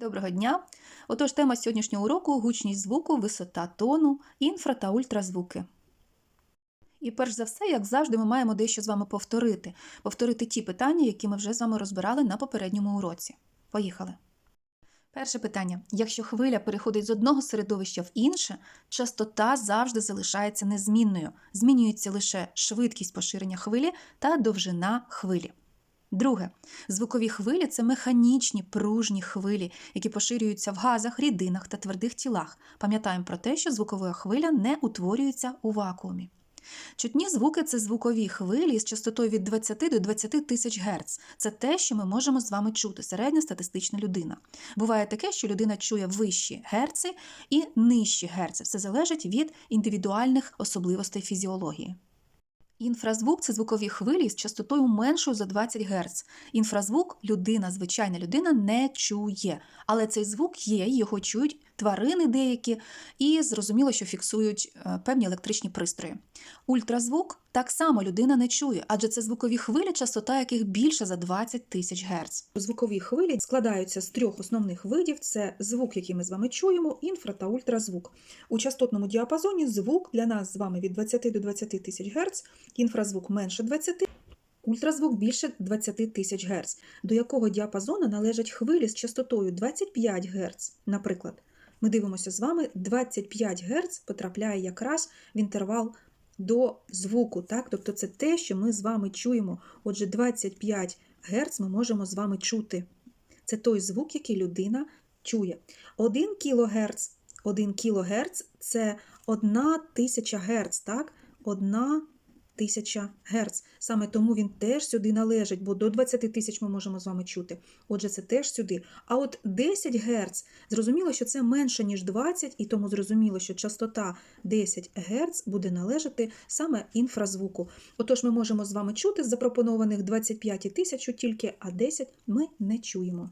Доброго дня! Отож, тема сьогоднішнього уроку гучність звуку, висота тону, інфра та ультразвуки. І перш за все, як завжди, ми маємо дещо з вами повторити. Повторити ті питання, які ми вже з вами розбирали на попередньому уроці. Поїхали. Перше питання: якщо хвиля переходить з одного середовища в інше, частота завжди залишається незмінною. Змінюється лише швидкість поширення хвилі та довжина хвилі. Друге, звукові хвилі це механічні пружні хвилі, які поширюються в газах, рідинах та твердих тілах. Пам'ятаємо про те, що звукова хвиля не утворюється у вакуумі. Чутні звуки це звукові хвилі з частотою від 20 до 20 тисяч Гц. Це те, що ми можемо з вами чути, середня статистична людина. Буває таке, що людина чує вищі герци і нижчі герци. Все залежить від індивідуальних особливостей фізіології. Інфразвук це звукові хвилі з частотою меншою за 20 Гц. Інфразвук людина, звичайна людина, не чує. Але цей звук є, його чують тварини деякі, і зрозуміло, що фіксують е, певні електричні пристрої. Ультразвук так само людина не чує, адже це звукові хвилі, частота яких більше за 20 тисяч Гц. Звукові хвилі складаються з трьох основних видів: це звук, який ми з вами чуємо, інфра та ультразвук. У частотному діапазоні звук для нас з вами від 20 до 20 тисяч Гц, інфразвук менше 20, ультразвук більше 20 тисяч Гц, до якого діапазону належать хвилі з частотою 25 Гц. Наприклад, ми дивимося з вами, 25 Гц потрапляє якраз в інтервал до звуку, так? Тобто це те, що ми з вами чуємо. Отже, 25 Гц ми можемо з вами чути. Це той звук, який людина чує. 1 кГц, 1 кГц – це 1 тисяча Гц, так? 1 тисяча Гц. Саме тому він теж сюди належить, бо до 20 тисяч ми можемо з вами чути. Отже, це теж сюди. А от 10 Гц, зрозуміло, що це менше, ніж 20, і тому зрозуміло, що частота 10 Гц буде належати саме інфразвуку. Отож, ми можемо з вами чути з запропонованих 25 і 1000 тільки, а 10 ми не чуємо.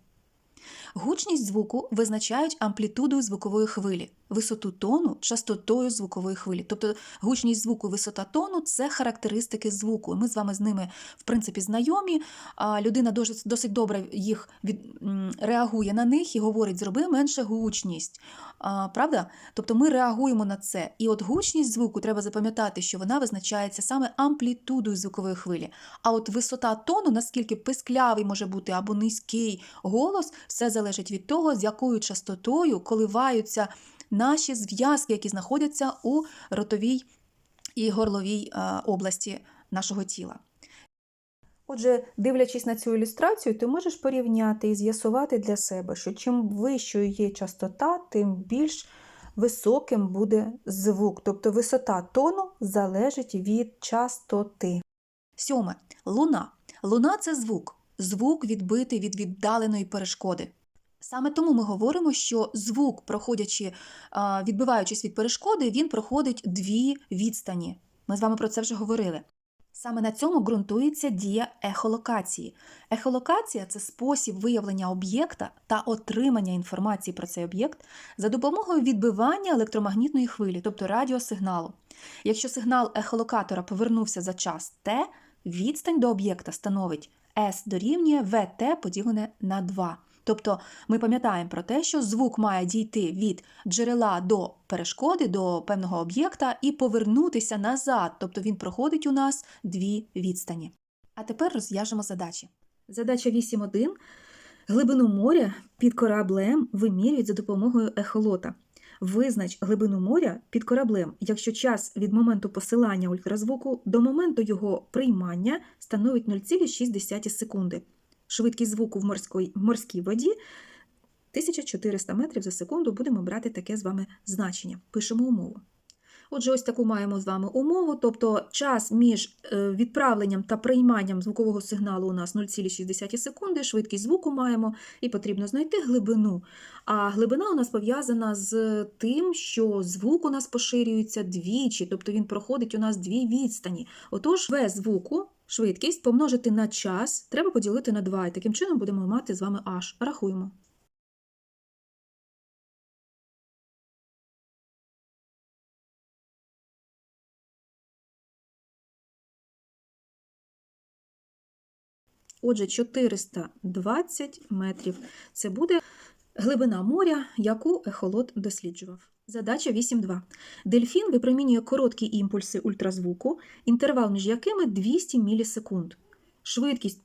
Гучність звуку визначають амплітудою звукової хвилі, висоту тону частотою звукової хвилі. Тобто гучність звуку, висота тону це характеристики звуку. Ми з вами з ними, в принципі, знайомі. Людина досить, добре їх від, реагує на них і говорить: зроби менше гучність. Правда? Тобто ми реагуємо на це. І от гучність звуку треба запам'ятати, що вона визначається саме амплітудою звукової хвилі. А от висота тону, наскільки писклявий може бути або низький голос, все залежить від того, з якою частотою коливаються наші зв'язки, які знаходяться у ротовій і горловій е, області нашого тіла. Отже, дивлячись на цю ілюстрацію, ти можеш порівняти і з'ясувати для себе, що чим вищою є частота, тим більш високим буде звук. Тобто висота тону залежить від частоти. Сьоме. Луна. Луна це звук. Звук відбитий від віддаленої перешкоди. Саме тому ми говоримо, що звук, проходячи, відбиваючись від перешкоди, він проходить дві відстані. Ми з вами про це вже говорили. Саме на цьому ґрунтується дія ехолокації. Ехолокація це спосіб виявлення об'єкта та отримання інформації про цей об'єкт за допомогою відбивання електромагнітної хвилі, тобто радіосигналу. Якщо сигнал ехолокатора повернувся за час Т, відстань до об'єкта становить S дорівнює VT поділене на 2. Тобто ми пам'ятаємо про те, що звук має дійти від джерела до перешкоди, до певного об'єкта і повернутися назад. Тобто він проходить у нас дві відстані. А тепер розв'яжемо задачі. Задача 8.1. Глибину моря під кораблем вимірюють за допомогою ехолота. Визнач глибину моря під кораблем, якщо час від моменту посилання ультразвуку до моменту його приймання становить 0,6 секунди. Швидкість звуку в морській, морській воді 1400 метрів за секунду. Будемо брати таке з вами значення. Пишемо умову. Отже, ось таку маємо з вами умову, тобто час між е, відправленням та прийманням звукового сигналу у нас 0,6 секунди, швидкість звуку маємо, і потрібно знайти глибину. А глибина у нас пов'язана з тим, що звук у нас поширюється двічі, тобто він проходить у нас дві відстані. Отож, В звуку, швидкість помножити на час, треба поділити на 2, і таким чином будемо мати з вами H. Рахуємо. Отже, 420 метрів. Це буде Глибина моря, яку ехолот досліджував. Задача 8.2. Дельфін випромінює короткі імпульси ультразвуку, інтервал між якими 200 мілісекунд. Швидкість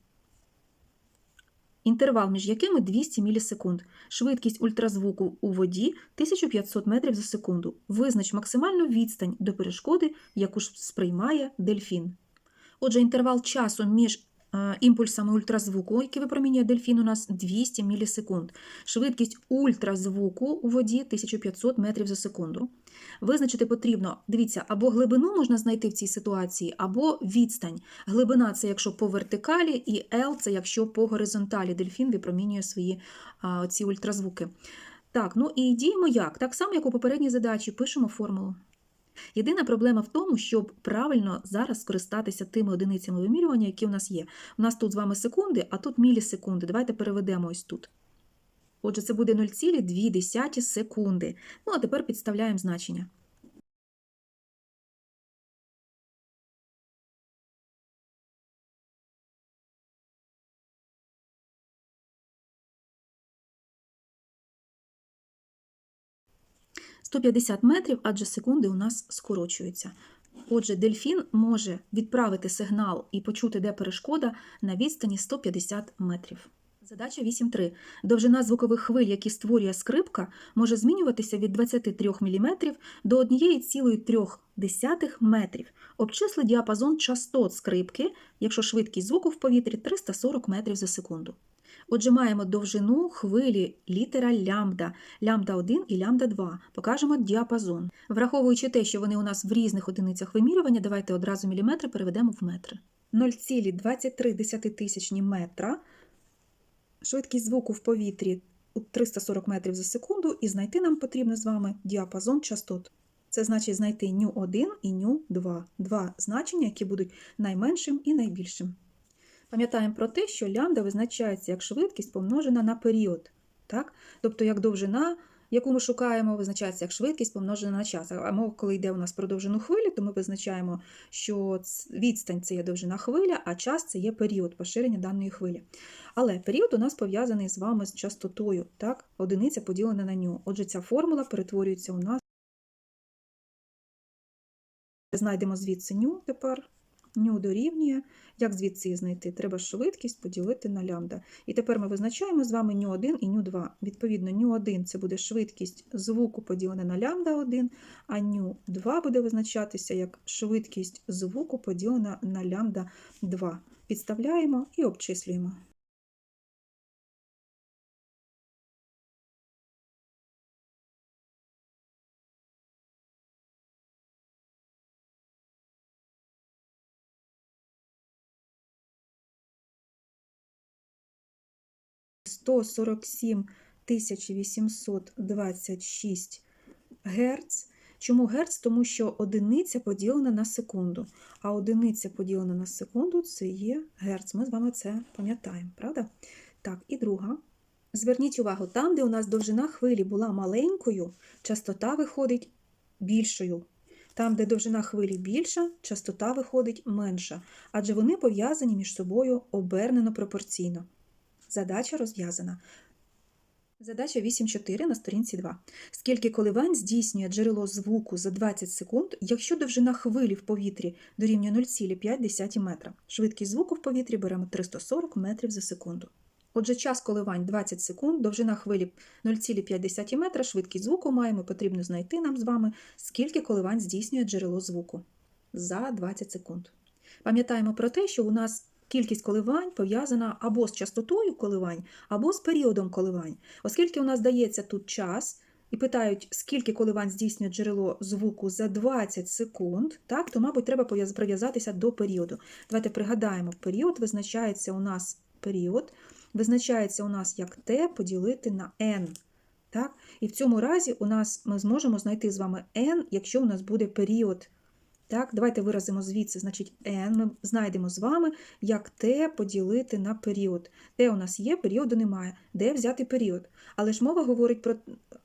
інтервал між якими 200 мілісекунд. Швидкість ультразвуку у воді 1500 метрів за секунду. Визнач максимальну відстань до перешкоди, яку ж сприймає дельфін. Отже, інтервал часу між імпульсами ультразвуку, які випромінює дельфін, у нас 200 мілісекунд. Швидкість ультразвуку у воді 1500 метрів за секунду. Визначити потрібно, дивіться, або глибину можна знайти в цій ситуації, або відстань. Глибина це якщо по вертикалі, і L це якщо по горизонталі. Дельфін випромінює свої ці ультразвуки. Так, ну і діємо як? Так само, як у попередній задачі, пишемо формулу. Єдина проблема в тому, щоб правильно зараз скористатися тими одиницями вимірювання, які у нас є. У нас тут з вами секунди, а тут мілісекунди. Давайте переведемо ось тут. Отже, це буде 0,2 секунди. Ну, а тепер підставляємо значення. – 150 метрів, адже секунди у нас скорочуються. Отже, дельфін може відправити сигнал і почути, де перешкода на відстані 150 метрів. Задача 8.3. Довжина звукових хвиль, які створює скрипка, може змінюватися від 23 мм до 1,3 метрів. Обчисли діапазон частот скрипки, якщо швидкість звуку в повітрі 340 метрів за секунду. Отже, маємо довжину хвилі літера лямбда, лямбда 1 і лямбда 2. Покажемо діапазон. Враховуючи те, що вони у нас в різних одиницях вимірювання, давайте одразу міліметри переведемо в метри. 0,23 метра. Швидкість звуку в повітрі 340 метрів за секунду, і знайти нам потрібно з вами діапазон частот. Це значить знайти ню 1 і ню 2. Два значення, які будуть найменшим і найбільшим. Пам'ятаємо про те, що лямбда визначається як швидкість помножена на період. Так? Тобто, як довжина, яку ми шукаємо, визначається як швидкість помножена на час. А мова, коли йде у нас про довжину хвилі, то ми визначаємо, що відстань це є довжина хвиля, а час це є період поширення даної хвилі. Але період у нас пов'язаний з вами з частотою, так? одиниця поділена на ню. Отже, ця формула перетворюється у нас. Знайдемо звідси ню тепер. Ню дорівнює. Як звідси знайти? Треба швидкість поділити на лямбда. І тепер ми визначаємо з вами ню 1 і ню 2. Відповідно, ню 1 це буде швидкість звуку поділена на лямбда 1, а ню 2 буде визначатися як швидкість звуку поділена на лямбда 2. Підставляємо і обчислюємо. Сто сорок сім тисяч вісімсот двадцять шість Герц. Чому герц? Тому що одиниця поділена на секунду. А одиниця поділена на секунду це є герц. Ми з вами це пам'ятаємо, правда? Так, і друга. Зверніть увагу, там, де у нас довжина хвилі була маленькою, частота виходить більшою. Там, де довжина хвилі більша, частота виходить менша, адже вони пов'язані між собою обернено пропорційно. Задача розв'язана. Задача 8.4 на сторінці 2. Скільки коливань здійснює джерело звуку за 20 секунд, якщо довжина хвилі в повітрі дорівнює 0,5 метра? Швидкість звуку в повітрі беремо 340 метрів за секунду. Отже, час коливань 20 секунд, довжина хвилі 0,5 метра, швидкість звуку маємо, потрібно знайти нам з вами, скільки коливань здійснює джерело звуку за 20 секунд. Пам'ятаємо про те, що у нас кількість коливань пов'язана або з частотою коливань, або з періодом коливань. Оскільки у нас дається тут час, і питають, скільки коливань здійснює джерело звуку за 20 секунд, так, то, мабуть, треба прив'язатися до періоду. Давайте пригадаємо, період визначається у нас період, визначається у нас як t поділити на n. Так? І в цьому разі у нас ми зможемо знайти з вами n, якщо у нас буде період. Так, Давайте виразимо звідси, значить, n ми знайдемо з вами, як t поділити на період. T у нас є, періоду немає. Де взяти період? Але ж мова говорить про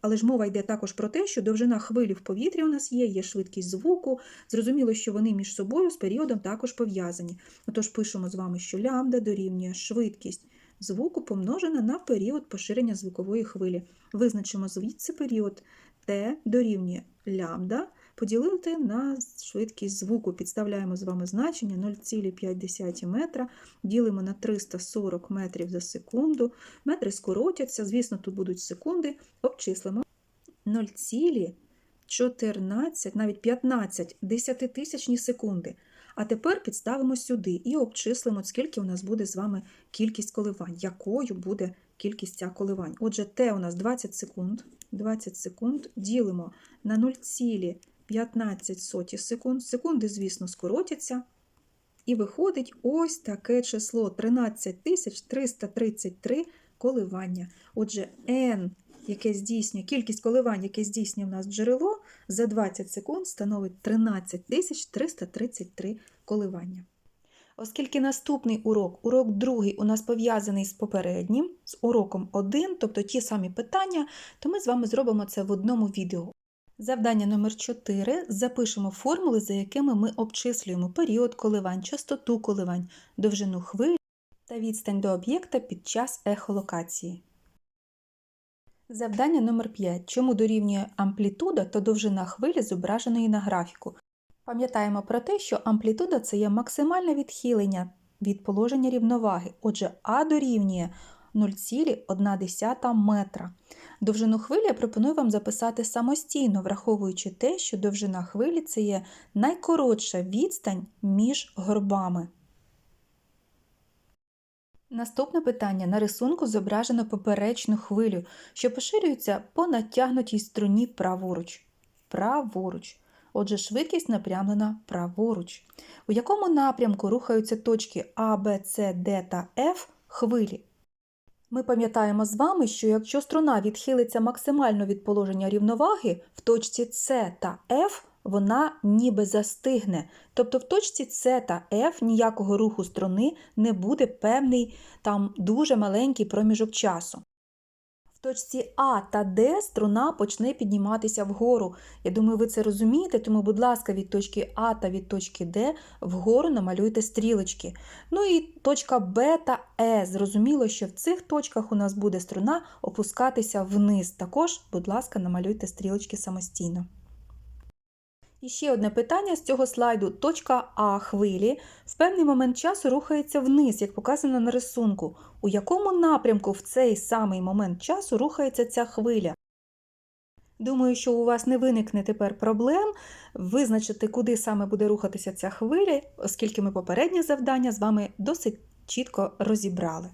але ж мова йде також про те, що довжина хвилі в повітрі у нас є, є швидкість звуку. Зрозуміло, що вони між собою з періодом також пов'язані. Отож, пишемо з вами, що лямбда дорівнює швидкість звуку помножена на період поширення звукової хвилі. Визначимо звідси період t дорівнює лямбда поділити на швидкість звуку. Підставляємо з вами значення 0,5 метра, ділимо на 340 метрів за секунду. Метри скоротяться, звісно, тут будуть секунди, обчислимо 0,14, навіть 15 десятитисячні секунди. А тепер підставимо сюди і обчислимо, скільки у нас буде з вами кількість коливань, якою буде кількість ця коливань. Отже, Т у нас 20 секунд. 20 секунд ділимо на 0,15 секунд. Секунди, звісно, скоротяться. І виходить ось таке число 13333 коливання. Отже, n, яке здійснює, кількість коливань, яке здійснює в нас джерело, за 20 секунд становить 13333 коливання. Оскільки наступний урок, урок другий, у нас пов'язаний з попереднім, з уроком 1, тобто ті самі питання, то ми з вами зробимо це в одному відео. Завдання номер 4 запишемо формули, за якими ми обчислюємо період коливань, частоту коливань, довжину хвилі та відстань до об'єкта під час ехолокації. Завдання номер 5. Чому дорівнює амплітуда та довжина хвилі, зображеної на графіку? Пам'ятаємо про те, що амплітуда це є максимальне відхилення від положення рівноваги. Отже, А дорівнює 0,1 метра. Довжину хвилі я пропоную вам записати самостійно, враховуючи те, що довжина хвилі це є найкоротша відстань між горбами. Наступне питання. На рисунку зображено поперечну хвилю, що поширюється по натягнутій струні праворуч. Праворуч. Отже, швидкість напрямлена праворуч. У якому напрямку рухаються точки А, Б, С, Д та Ф хвилі? Ми пам'ятаємо з вами, що якщо струна відхилиться максимально від положення рівноваги, в точці С та Ф вона ніби застигне. Тобто в точці С та Ф ніякого руху струни не буде певний там дуже маленький проміжок часу. Точці А та Д струна почне підніматися вгору. Я думаю, ви це розумієте, тому, будь ласка, від точки А та від точки Д вгору намалюйте стрілочки. Ну і точка Б та Е. Зрозуміло, що в цих точках у нас буде струна опускатися вниз. Також, будь ласка, намалюйте стрілочки самостійно. І ще одне питання з цього слайду. Точка А хвилі в певний момент часу рухається вниз, як показано на рисунку. У якому напрямку в цей самий момент часу рухається ця хвиля? Думаю, що у вас не виникне тепер проблем визначити, куди саме буде рухатися ця хвиля, оскільки ми попереднє завдання з вами досить чітко розібрали.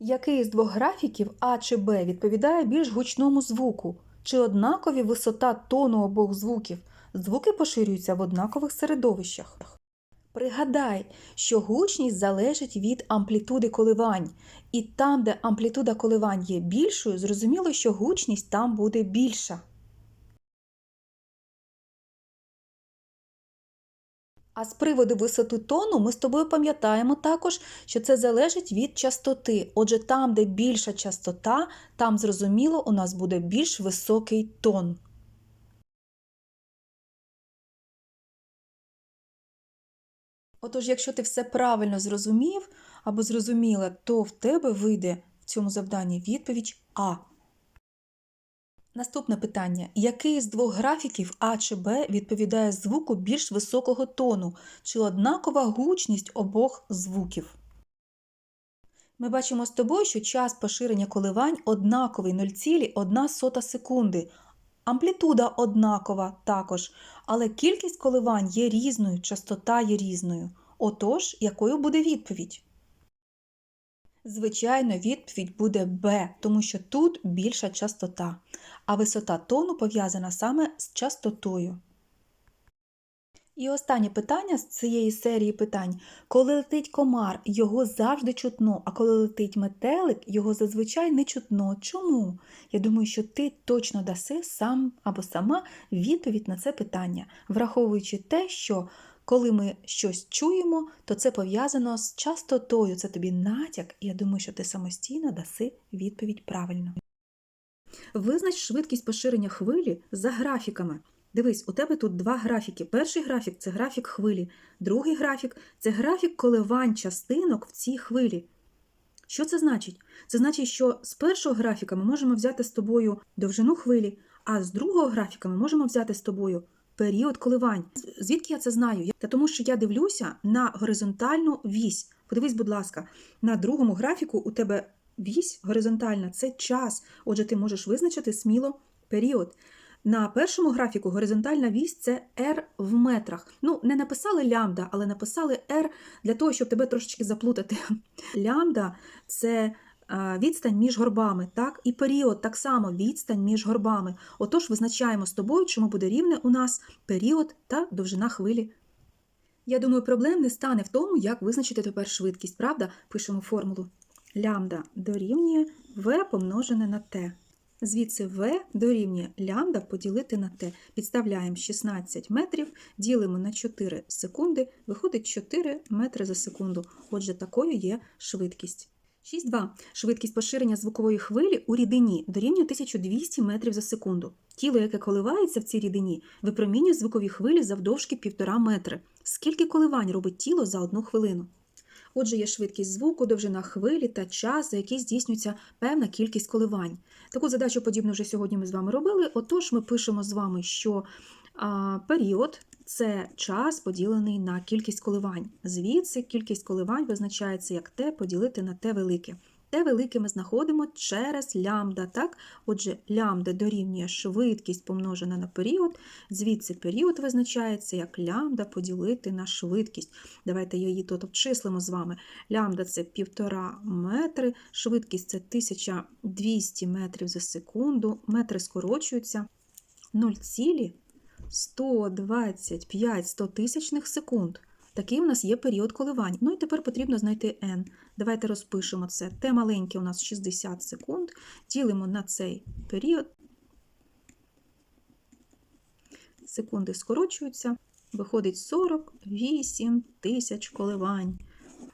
Який з двох графіків А чи Б відповідає більш гучному звуку? Чи однакові висота тону обох звуків? Звуки поширюються в однакових середовищах. Пригадай, що гучність залежить від амплітуди коливань, і там, де амплітуда коливань є більшою, зрозуміло, що гучність там буде більша. А з приводу висоти тону ми з тобою пам'ятаємо також, що це залежить від частоти. Отже, там, де більша частота, там зрозуміло, у нас буде більш високий тон. Отож, якщо ти все правильно зрозумів або зрозуміла, то в тебе вийде в цьому завданні відповідь А. Наступне питання. Який з двох графіків А чи Б відповідає звуку більш високого тону, чи однакова гучність обох звуків? Ми бачимо з тобою, що час поширення коливань однаковий 0,1 секунди. Амплітуда однакова також, але кількість коливань є різною, частота є різною. Отож, якою буде відповідь? Звичайно, відповідь буде Б, тому що тут більша частота, а висота тону пов'язана саме з частотою. І останнє питання з цієї серії питань. Коли летить комар, його завжди чутно, а коли летить метелик, його зазвичай не чутно. Чому? Я думаю, що ти точно даси сам або сама відповідь на це питання, враховуючи те, що коли ми щось чуємо, то це пов'язано з частотою. Це тобі натяк, і я думаю, що ти самостійно даси відповідь правильно. Визнач швидкість поширення хвилі за графіками. Дивись, у тебе тут два графіки. Перший графік це графік хвилі, другий графік це графік коливань частинок в цій хвилі. Що це значить? Це значить, що з першого графіка ми можемо взяти з тобою довжину хвилі, а з другого графіка ми можемо взяти з тобою період коливань. Звідки я це знаю? Та тому що я дивлюся на горизонтальну вісь. Подивись, будь ласка, на другому графіку у тебе вісь горизонтальна це час. Отже, ти можеш визначити сміло період. На першому графіку горизонтальна вісь це R в метрах. Ну, не написали лямбда, але написали R для того, щоб тебе трошечки заплутати. Лямбда це відстань між горбами, так? І період так само відстань між горбами. Отож, визначаємо з тобою, чому буде рівне у нас період та довжина хвилі. Я думаю, проблем не стане в тому, як визначити тепер швидкість, правда? Пишемо формулу. Лямбда дорівнює v помножене на t. Звідси v дорівнює лямбда поділити на t. Підставляємо 16 метрів, ділимо на 4 секунди, виходить 4 метри за секунду. Отже, такою є швидкість. 6.2. Швидкість поширення звукової хвилі у рідині дорівнює 1200 метрів за секунду. Тіло, яке коливається в цій рідині, випромінює звукові хвилі завдовжки 1,5 метри. Скільки коливань робить тіло за одну хвилину? Отже, є швидкість звуку, довжина хвилі та час, за який здійснюється певна кількість коливань. Таку задачу подібну вже сьогодні ми з вами робили. Отож, ми пишемо з вами, що а, період це час поділений на кількість коливань. Звідси кількість коливань визначається як Т поділити на Т велике. T велике ми знаходимо через лямбда. Так? Отже, лямбда дорівнює швидкість помножена на період. Звідси період визначається як лямбда поділити на швидкість. Давайте її тут обчислимо з вами. Лямбда це 1,5 метри, швидкість це 1200 метрів за секунду, метри скорочуються 0,125 стотисячних секунд. Такий у нас є період коливань. Ну і тепер потрібно знайти n. Давайте розпишемо це. Т маленьке у нас 60 секунд. Ділимо на цей період. Секунди скорочуються. Виходить 48 тисяч коливань.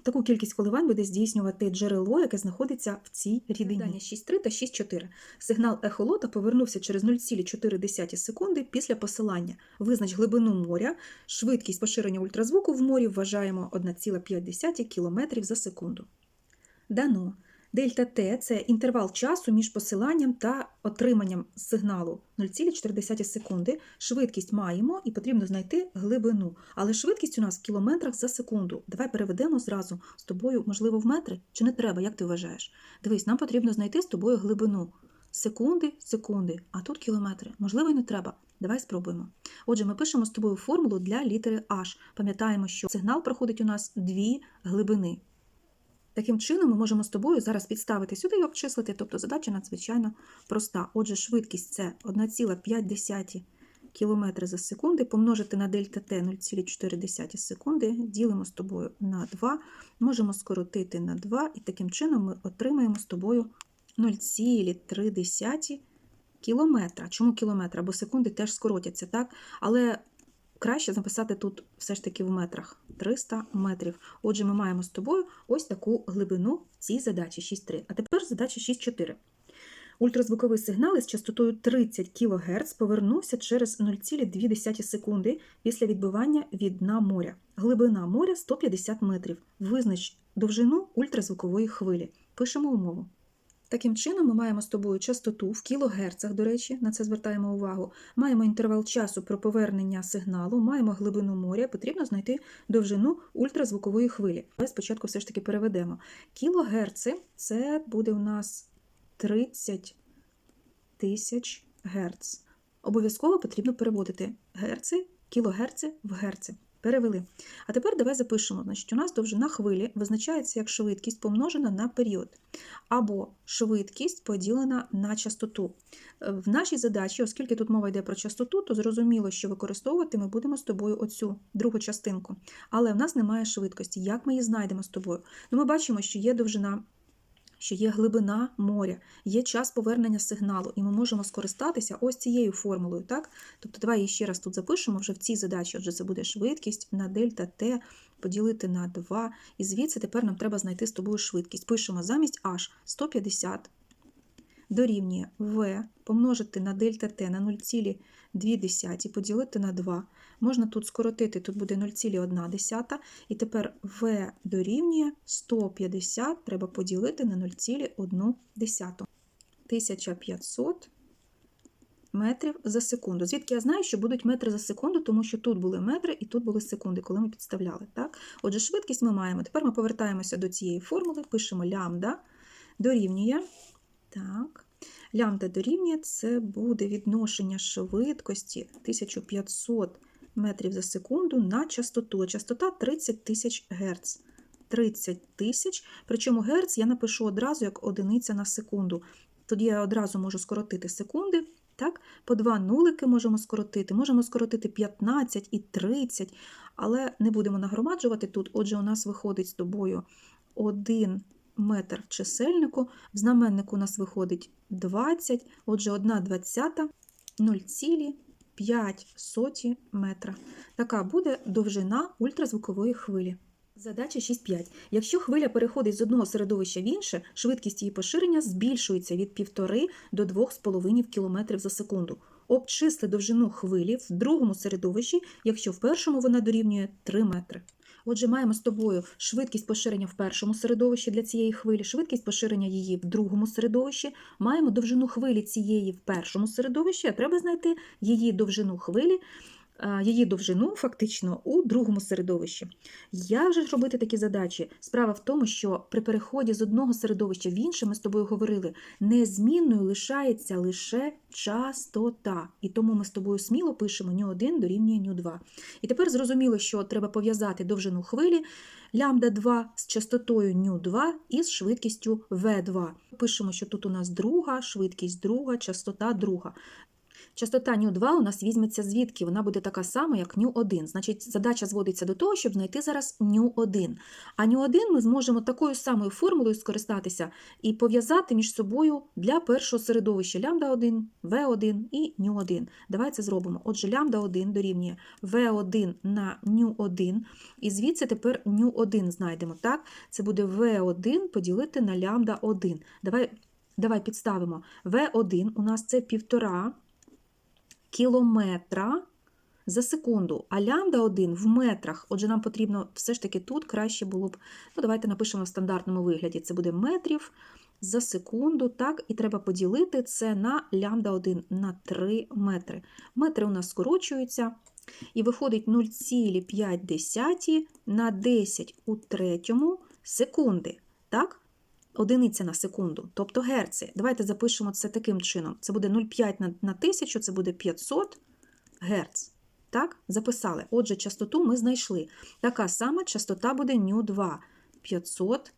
Таку кількість коливань буде здійснювати джерело, яке знаходиться в цій рідині. Завдання 6.3 та 6.4. Сигнал ехолота повернувся через 0,4 секунди після посилання. Визнач глибину моря. Швидкість поширення ультразвуку в морі вважаємо 1,5 км за секунду. Дано. Дельта Т це інтервал часу між посиланням та отриманням сигналу 0,4 секунди. Швидкість маємо і потрібно знайти глибину. Але швидкість у нас в кілометрах за секунду. Давай переведемо зразу з тобою, можливо, в метри чи не треба, як ти вважаєш? Дивись, нам потрібно знайти з тобою глибину. Секунди, секунди, а тут кілометри. Можливо, і не треба. Давай спробуємо. Отже, ми пишемо з тобою формулу для літери H. Пам'ятаємо, що сигнал проходить у нас дві глибини. Таким чином, ми можемо з тобою зараз підставити сюди і обчислити, тобто задача надзвичайно проста. Отже, швидкість це 1,5 км за секунди, помножити на дельта Т 0,4 секунди, ділимо з тобою на 2, можемо скоротити на 2, і таким чином ми отримаємо з тобою 0,3 кілометра. Чому кілометра? Бо секунди теж скоротяться, так? Але краще записати тут все ж таки в метрах 300 метрів. Отже, ми маємо з тобою ось таку глибину в цій задачі 6.3. А тепер задача 6.4. Ультразвуковий сигнал із частотою 30 кГц повернувся через 0,2 секунди після відбивання від дна моря. Глибина моря 150 метрів. Визнач довжину ультразвукової хвилі. Пишемо умову. Таким чином, ми маємо з тобою частоту в кілогерцах, до речі, на це звертаємо увагу. Маємо інтервал часу про повернення сигналу, маємо глибину моря, потрібно знайти довжину ультразвукової хвилі. Давай спочатку все ж таки переведемо. Кілогерци це буде у нас 30 тисяч герц. Обов'язково потрібно переводити герци, кілогерци в герци. Перевели. А тепер давай запишемо, значить, у нас довжина хвилі визначається як швидкість помножена на період, або швидкість поділена на частоту. В нашій задачі, оскільки тут мова йде про частоту, то зрозуміло, що використовувати ми будемо з тобою оцю другу частинку. Але в нас немає швидкості. Як ми її знайдемо з тобою? Ну, Ми бачимо, що є довжина що є глибина моря, є час повернення сигналу, і ми можемо скористатися ось цією формулою. так? Тобто, давай її ще раз тут запишемо вже в цій задачі. Отже, це буде швидкість на дельта Т поділити на 2. І звідси тепер нам треба знайти з тобою швидкість. Пишемо замість H 150. Дорівнює В помножити на дельта Т на 0,2 поділити на 2. Можна тут скоротити, тут буде 0,1. І тепер В дорівнює 150 треба поділити на 0,1. 1500 метрів за секунду. Звідки я знаю, що будуть метри за секунду, тому що тут були метри і тут були секунди, коли ми підставляли. Так? Отже, швидкість ми маємо. Тепер ми повертаємося до цієї формули, пишемо лямбда дорівнює. Так. Лямбда дорівнює це буде відношення швидкості 1500 метрів за секунду на частоту. Частота 30 тисяч Гц. 30 тисяч, причому Гц я напишу одразу як одиниця на секунду. Тоді я одразу можу скоротити секунди. Так? По два нулики можемо скоротити, можемо скоротити 15 і 30, але не будемо нагромаджувати тут. Отже, у нас виходить з тобою 1 метр в чисельнику, в знаменнику у нас виходить 20, отже, 1 двадцята 0,5 метра. Така буде довжина ультразвукової хвилі. Задача 6.5. Якщо хвиля переходить з одного середовища в інше, швидкість її поширення збільшується від 1,5 до 2,5 км за секунду. Обчисли довжину хвилі в другому середовищі, якщо в першому вона дорівнює 3 метри. Отже, маємо з тобою швидкість поширення в першому середовищі для цієї хвилі, швидкість поширення її в другому середовищі. Маємо довжину хвилі цієї в першому середовищі, а треба знайти її довжину хвилі, її довжину фактично у другому середовищі. Як же робити такі задачі? Справа в тому, що при переході з одного середовища в інше, ми з тобою говорили, незмінною лишається лише частота. І тому ми з тобою сміло пишемо ню1 дорівнює ню2. І тепер зрозуміло, що треба пов'язати довжину хвилі лямбда 2 з частотою ню2 і з швидкістю v2. Пишемо, що тут у нас друга, швидкість друга, частота друга. Частота ню2 у нас візьметься звідки? Вона буде така сама, як ню1. Значить, задача зводиться до того, щоб знайти зараз ню1. А ню1 ми зможемо такою самою формулою скористатися і пов'язати між собою для першого середовища лямбда 1, v1 і ню1. Давай це зробимо. Отже, лямбда 1 дорівнює v1 на ню1. І звідси тепер ню1 знайдемо. Так? Це буде v1 поділити на лямбда 1. Давай, давай підставимо. v1 у нас це півтора кілометра за секунду, а лямбда 1 в метрах. Отже, нам потрібно все ж таки тут краще було б. Ну, давайте напишемо в стандартному вигляді. Це буде метрів за секунду, так, і треба поділити це на лямбда 1 на 3 метри. Метри у нас скорочуються. І виходить 0,5 на 10 у третьому секунди. Так? Одиниця на секунду, тобто герци. Давайте запишемо це таким чином. Це буде 0,5 на, на 1000, це буде 500 герц. Так, записали. Отже, частоту ми знайшли. Така сама частота буде ню2 500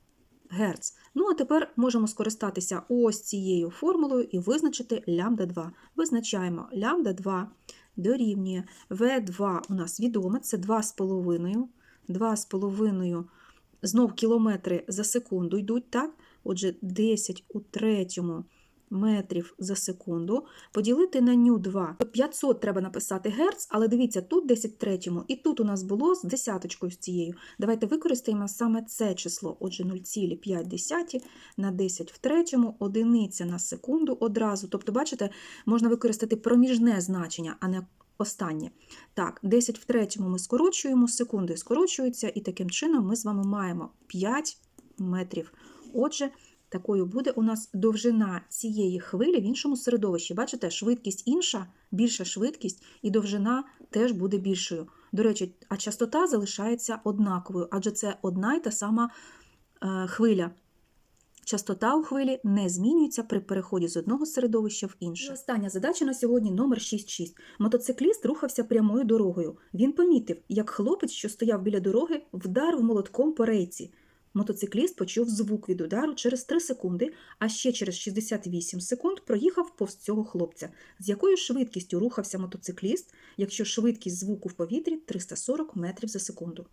Гц. Ну, а тепер можемо скористатися ось цією формулою і визначити лямбда 2. Визначаємо лямбда 2 дорівнює В2 у нас відоме, це 2,5. 2,5 знов кілометри за секунду йдуть, так? Отже, 10 у третьому метрів за секунду поділити на ню 2. 500 треба написати герц, але дивіться, тут 10 третьому, і тут у нас було з десяточкою з цією. Давайте використаємо саме це число. Отже, 0,5 на 10 в третьому, одиниця на секунду одразу. Тобто, бачите, можна використати проміжне значення, а не останнє. Так, 10 в третьому ми скорочуємо, секунди скорочуються, і таким чином ми з вами маємо 5 метрів. Отже, такою буде у нас довжина цієї хвилі в іншому середовищі. Бачите, швидкість інша, більша швидкість, і довжина теж буде більшою. До речі, а частота залишається однаковою, адже це одна й та сама е, хвиля. Частота у хвилі не змінюється при переході з одного середовища в інше. І остання задача на сьогодні номер 6.6. Мотоцикліст рухався прямою дорогою. Він помітив, як хлопець, що стояв біля дороги, вдарив молотком по рейці. Мотоцикліст почув звук від удару через 3 секунди, а ще через 68 секунд проїхав повз цього хлопця. З якою швидкістю рухався мотоцикліст, якщо швидкість звуку в повітрі 340 метрів за секунду.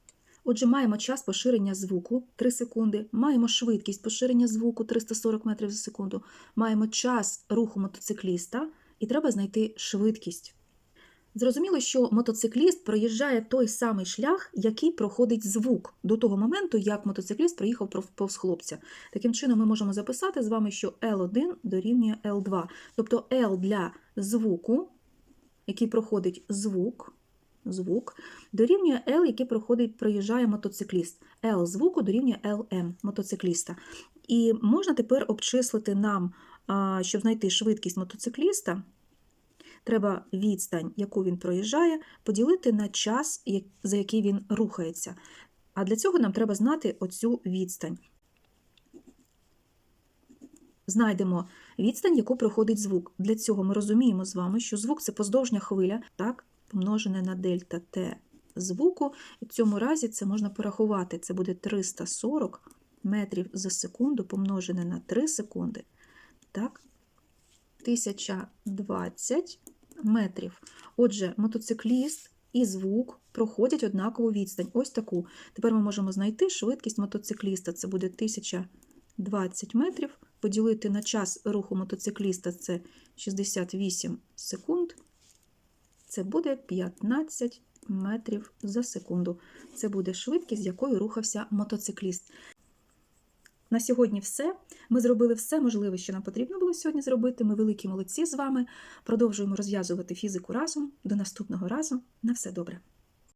Отже, маємо час поширення звуку 3 секунди, маємо швидкість поширення звуку 340 метрів за секунду, маємо час руху мотоцикліста і треба знайти швидкість. Зрозуміло, що мотоцикліст проїжджає той самий шлях, який проходить звук до того моменту, як мотоцикліст проїхав повз хлопця. Таким чином, ми можемо записати з вами, що L1 дорівнює L2. Тобто L для звуку, який проходить звук, звук, дорівнює L, який проходить, проїжджає мотоцикліст. L звуку дорівнює LM мотоцикліста. І можна тепер обчислити нам, щоб знайти швидкість мотоцикліста, треба відстань, яку він проїжджає, поділити на час, за який він рухається. А для цього нам треба знати оцю відстань. Знайдемо відстань, яку проходить звук. Для цього ми розуміємо з вами, що звук це поздовжня хвиля, так, помножене на дельта Т звуку. І в цьому разі це можна порахувати. Це буде 340 метрів за секунду помножене на 3 секунди. Так, 1020 метрів. Отже, мотоцикліст і звук проходять однакову відстань. Ось таку. Тепер ми можемо знайти швидкість мотоцикліста. Це буде 1020 метрів. Поділити на час руху мотоцикліста це 68 секунд. Це буде 15 метрів за секунду. Це буде швидкість, з якою рухався мотоцикліст. На сьогодні все. Ми зробили все можливе, що нам потрібно було сьогодні зробити. Ми великі молодці з вами. Продовжуємо розв'язувати фізику разом. До наступного разу. На все добре.